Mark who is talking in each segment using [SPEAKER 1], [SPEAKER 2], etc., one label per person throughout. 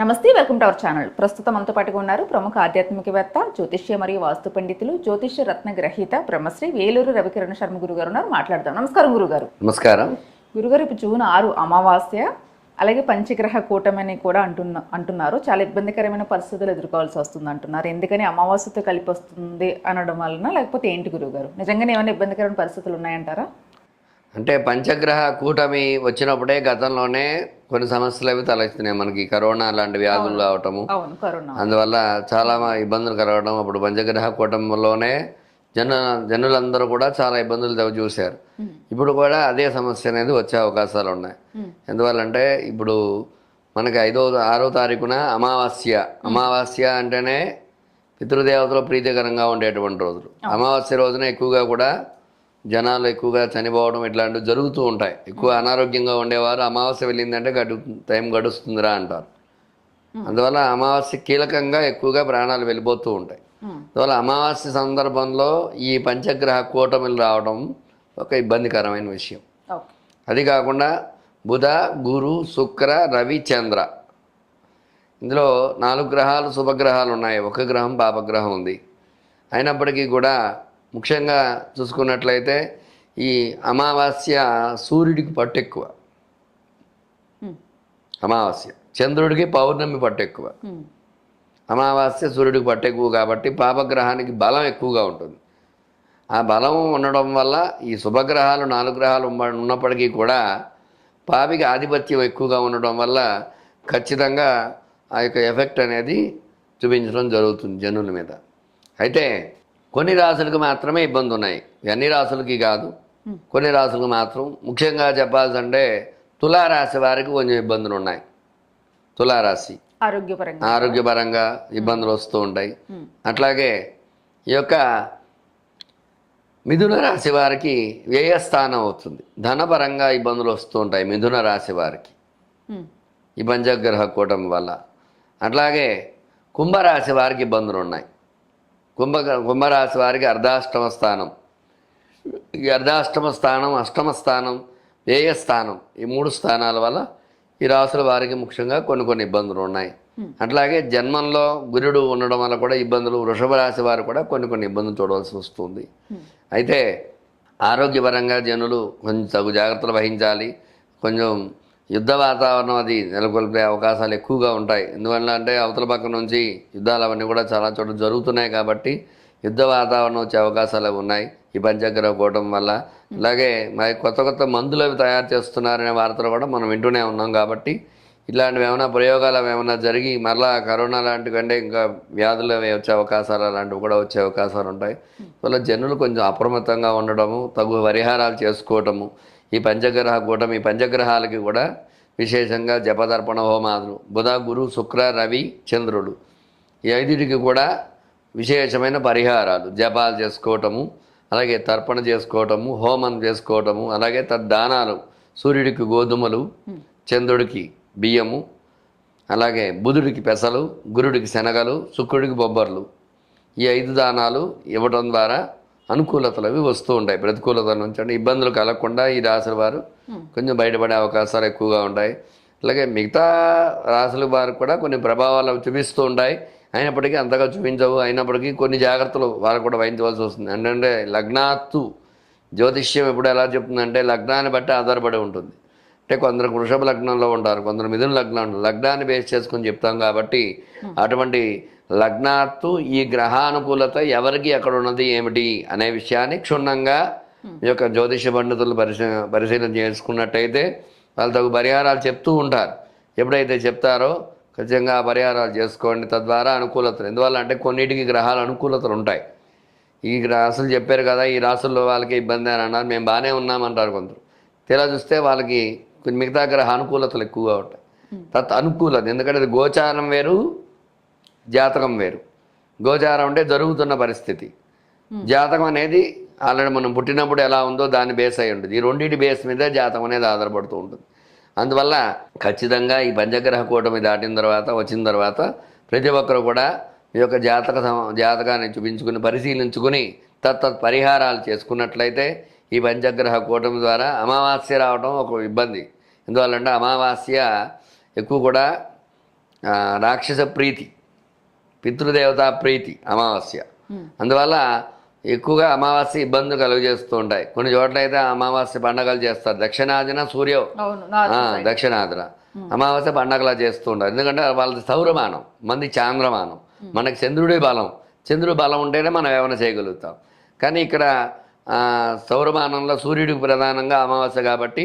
[SPEAKER 1] నమస్తే welcome to our channel. ప్రస్తుతం మనతో పాటుగా ఉన్నారు ప్రముఖ ఆధ్యాత్మికవేత్త జ్యోతిష్య మరియు వాస్తు పండితులు జ్యోతిష్య రత్న గ్రహీత బ్రహ్మశ్రీ వేలూరు రవికిరణ్ శర్మ గురుగారు ఉన్నారు. మాట్లాడదాం. నమస్కారం గురుగారు.
[SPEAKER 2] నమస్కారం.
[SPEAKER 1] గురుగారు ఇప్పుడు జూన్ ఆరు అమావాస్య అలాగే పంచగ్రహ కూటమి అని కూడా అంటున్న అంటున్నారు. చాలా ఇబ్బందికరమైన పరిస్థితులు ఎదుర్కోవాల్సి వస్తుంది అంటున్నారు. ఎందుకని అమావాస్యతో కలిపి వస్తుంది అనడం వలన లేకపోతే ఏంటి గురుగారు? నిజంగానే ఏమైనా ఇబ్బందికరమైన పరిస్థితులు ఉన్నాయంటారా?
[SPEAKER 2] అంటే పంచగ్రహ కూటమి వచ్చినప్పుడే గతంలోనే కొన్ని సమస్యలు అవి తలెత్తున్నాయి మనకి. కరోనా లాంటి వ్యాధులు రావటము. అందువల్ల చాలా ఇబ్బందులు కలగడం అప్పుడు పంచగ్రహ కూటమిలోనే జన జనులందరూ కూడా చాలా ఇబ్బందులు చవి చూశారు. ఇప్పుడు కూడా అదే సమస్య అనేది వచ్చే అవకాశాలు ఉన్నాయి. ఎందువల్లంటే ఇప్పుడు మనకి ఐదో ఆరో తారీఖున అమావాస్య. అమావాస్య అంటేనే పితృదేవతలు ప్రీతికరంగా ఉండేటువంటి రోజులు. అమావాస్య రోజున ఎక్కువగా కూడా జనాలు ఎక్కువగా చనిపోవడం ఇట్లాంటివి జరుగుతూ ఉంటాయి. ఎక్కువ అనారోగ్యంగా ఉండేవారు అమావాస్య వెళ్ళిందంటే గడు టైం గడుస్తుందిరా అంటారు. అందువల్ల అమావాస్య కీలకంగా ఎక్కువగా ప్రాణాలు వెళ్ళిపోతూ ఉంటాయి. అందువల్ల అమావాస్య సందర్భంలో ఈ పంచగ్రహ కూటమిలు రావడం ఒక ఇబ్బందికరమైన విషయం. అది కాకుండా బుధ గురు శుక్ర రవి చంద్ర. ఇందులో నాలుగు గ్రహాలు శుభగ్రహాలు ఉన్నాయి. ఒక గ్రహం పాపగ్రహం ఉంది. అయినప్పటికీ కూడా ముఖ్యంగా చూసుకున్నట్లయితే ఈ అమావాస్య సూర్యుడికి పట్టు ఎక్కువ. అమావాస్య. చంద్రుడికి పౌర్ణమి పట్టు ఎక్కువ. అమావాస్య సూర్యుడికి పట్టు ఎక్కువ కాబట్టి పాపగ్రహానికి బలం ఎక్కువగా ఉంటుంది. ఆ బలం ఉండడం వల్ల ఈ శుభగ్రహాలు నాలుగు గ్రహాలు ఉన్న- ఉన్నప్పటికీ కూడా పాపికి ఆధిపత్యం ఎక్కువగా ఉండడం వల్ల ఖచ్చితంగా ఆ యొక్క ఎఫెక్ట్ అనేది చూపించడం జరుగుతుంది జనుల మీద. అయితే కొన్ని రాసులకు మాత్రమే ఇబ్బంది ఉన్నాయి అన్ని రాసులకి కాదు. కొన్ని రాసులకు మాత్రం ముఖ్యంగా చెప్పాల్సింటే తులారాశి వారికి కొంచెం ఇబ్బందులు ఉన్నాయి తులారాశి.
[SPEAKER 1] ఆరోగ్యపరంగా.
[SPEAKER 2] ఆరోగ్యపరంగా ఇబ్బందులు వస్తూ ఉంటాయి. అట్లాగే ఈ యొక్క మిథున రాశి వారికి వ్యయస్థానం అవుతుంది. ధనపరంగా ఇబ్బందులు వస్తూ ఉంటాయి మిథున రాశి వారికి. ఈ పంచగ్రహ కూటమి వల్ల. అట్లాగే కుంభరాశి వారికి ఇబ్బందులు ఉన్నాయి కుంభ కుంభరాశి వారికి అర్ధాష్టమ స్థానం. ఈ అర్ధాష్టమ స్థానం అష్టమ స్థానం వ్యయ స్థానం ఈ మూడు స్థానాల వల్ల ఈ రాసుల వారికి ముఖ్యంగా కొన్ని కొన్ని ఇబ్బందులు ఉన్నాయి. అట్లాగే జన్మంలో గురుడు ఉండడం వల్ల కూడా ఇబ్బందులు వృషభ రాశి వారు కూడా కొన్ని కొన్ని ఇబ్బందులు చూడవలసి వస్తుంది. అయితే ఆరోగ్యపరంగా జనులు కొంచెం తగు జాగ్రత్తలు వహించాలి. కొంచెం యుద్ధ వాతావరణం అది నెలకొల్పే అవకాశాలు ఎక్కువగా ఉంటాయి. ఎందువల్ల అంటే అవతల పక్క నుంచి యుద్ధాలు అవన్నీ కూడా చాలా చోట్ల జరుగుతున్నాయి కాబట్టి యుద్ధ వాతావరణం వచ్చే అవకాశాలు ఉన్నాయి. ఈ పంచగ్రహ కూటం వల్ల. అలాగే మరి కొత్త కొత్త మందులు అవి తయారు చేస్తున్నారనే వార్తలు కూడా మనం వింటూనే ఉన్నాం కాబట్టి ఇలాంటివి ఏమైనా ప్రయోగాలు ఏమైనా జరిగి మరలా కరోనా లాంటివి కంటే ఇంకా వ్యాధులు వచ్చే అవకాశాలు అలాంటివి కూడా వచ్చే అవకాశాలు ఉంటాయి. వల్ల జనులు కొంచెం అప్రమత్తంగా ఉండడము తగు పరిహారాలు చేసుకోవటము ఈ పంచగ్రహ కూటమి ఈ పంచగ్రహాలకి కూడా విశేషంగా జపదర్పణ హోమాదులు. బుధ గురు శుక్ర రవి చంద్రుడు. ఈ ఐదుటికి కూడా విశేషమైన పరిహారాలు. జపాలు చేసుకోవటము అలాగే తర్పణ చేసుకోవటము హోమం చేసుకోవటము అలాగే తద్దానాలు. సూర్యుడికి గోధుమలు చంద్రుడికి బియ్యము అలాగే బుధుడికి పెసలు గురుడికి శనగలు శుక్రుడికి బొబ్బర్లు. ఈ ఐదు దానాలు ఇవ్వడం ద్వారా అనుకూలతలు అవి వస్తూ ఉంటాయి. ప్రతికూలతల నుంచి అంటే ఇబ్బందులు కలగకుండా ఈ రాశుల వారు కొంచెం బయటపడే అవకాశాలు ఎక్కువగా ఉంటాయి. అలాగే మిగతా రాశుల వారు కూడా కొన్ని ప్రభావాలు చూపిస్తూ ఉంటాయి. అయినప్పటికీ అంతగా చూపించవు. అయినప్పటికీ కొన్ని జాగ్రత్తలు వారు కూడా వహించవలసి వస్తుంది. ఏంటంటే లగ్నాత్తు జ్యోతిష్యం ఎప్పుడు ఎలా చెప్తుందంటే లగ్నాన్ని బట్టి ఆధారపడి ఉంటుంది. అంటే కొందరు వృషభ లగ్నంలో ఉంటారు కొందరు మిథున లగ్నం. లగ్నాన్ని బేస్ చేసుకొని చెప్తాం కాబట్టి అటువంటి లగ్నాత్తు ఈ గ్రహానుకూలత ఎవరికి ఎక్కడ ఉన్నది ఏమిటి అనే విషయాన్ని క్షుణ్ణంగా ఈ యొక్క జ్యోతిష పండితులు పరిశీ పరిశీలన చేసుకున్నట్టయితే వాళ్ళు తగు పరిహారాలు చెప్తూ ఉంటారు. ఎప్పుడైతే చెప్తారో ఖచ్చితంగా పరిహారాలు చేసుకోండి. తద్వారా అనుకూలతలు. ఎందువల్ల అంటే కొన్నిటికి గ్రహాల అనుకూలతలు ఉంటాయి. ఈ రాసులు చెప్పారు కదా ఈ రాసుల్లో వాళ్ళకి ఇబ్బంది అని అన్నారు. మేము బాగానే ఉన్నామంటారు కొందరు. తీరా చూస్తే వాళ్ళకి కొన్ని మిగతా గ్రహ అనుకూలతలు ఎక్కువగా ఉంటాయి. తత్ అనుకూలత. ఎందుకంటే గోచారం వేరు జాతకం వేరు. గోచారం అంటే జరుగుతున్న పరిస్థితి. జాతకం అనేది ఆల్రెడీ మనం పుట్టినప్పుడు ఎలా ఉందో దాన్ని బేస్ అయి ఉంటుంది. ఈ రెండింటి బేస్ మీద జాతకం అనేది ఆధారపడుతూ ఉంటుంది. అందువల్ల ఖచ్చితంగా ఈ పంచగ్రహ కూటమి దాటిన తర్వాత వచ్చిన తర్వాత ప్రతి ఒక్కరు కూడా ఈ యొక్క జాతక జాతకాన్ని చూపించుకుని పరిశీలించుకుని తత్తత్ పరిహారాలు చేసుకున్నట్లయితే ఈ పంచగ్రహ కూటమి ద్వారా అమావాస్య రావడం ఒక ఇబ్బంది. ఎందువల్లంటే అమావాస్య ఎక్కువ కూడా రాక్షస ప్రీతి. పితృదేవతా ప్రీతి అమావాస్య. అందువల్ల ఎక్కువగా అమావాస్య ఇబ్బందులు కలుగజేస్తూ ఉంటాయి కొన్ని చోట్ల అయితే అమావాస్య పండగలు చేస్తారు. దక్షిణాదిన సూర్య దక్షిణాదిన. అమావాస్య పండగలా చేస్తూ ఉంటారు ఎందుకంటే వాళ్ళది సౌరమానం మంది చాంద్రమానం. మనకి చంద్రుడి బలం. చంద్రుడి బలం ఉంటేనే మనం ఏమైనా చేయగలుగుతాం. కానీ ఇక్కడ సౌరమానంలో సూర్యుడికి ప్రధానంగా అమావాస్య కాబట్టి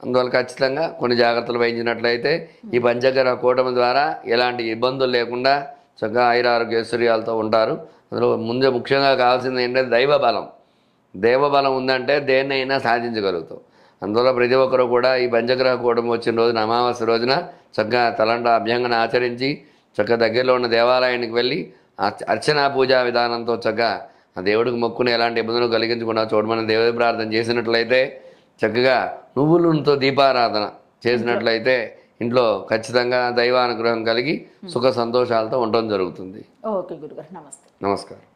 [SPEAKER 2] అందువల్ల ఖచ్చితంగా కొన్ని జాగ్రత్తలు వహించినట్లయితే ఈ పంచగ్రహ కూటమి ద్వారా ఎలాంటి ఇబ్బందులు లేకుండా చక్కగా ఆయురారోగ్య ఐశ్వర్యాలతో ఉంటారు. అందులో ముందే ముఖ్యంగా కావాల్సింది ఏంటంటే దైవ బలం దేవబలం ఉందంటే దేన్నైనా సాధించగలుగుతాం అందువల్ల ప్రతి ఒక్కరూ కూడా ఈ పంచగ్రహ కూటమి వచ్చిన రోజున అమావాస్య రోజున చక్కగా తలంట అభ్యంగన ఆచరించి చక్కగా దగ్గరలో ఉన్న దేవాలయానికి వెళ్ళి అర్చనా పూజా విధానంతో చక్కగా ఆ దేవుడికి మొక్కుని ఎలాంటి ఇబ్బందులు కలిగించకుండా చూడమని దేవుడి ప్రార్థన చేసినట్లయితే చక్కగా నువ్వులతో దీపారాధన చేసినట్లయితే ఇంట్లో ఖచ్చితంగా దైవానుగ్రహం కలిగి సుఖ సంతోషాలతో ఉండడం జరుగుతుంది.
[SPEAKER 1] ఓకే గురుగారు నమస్తే.
[SPEAKER 2] నమస్కారం.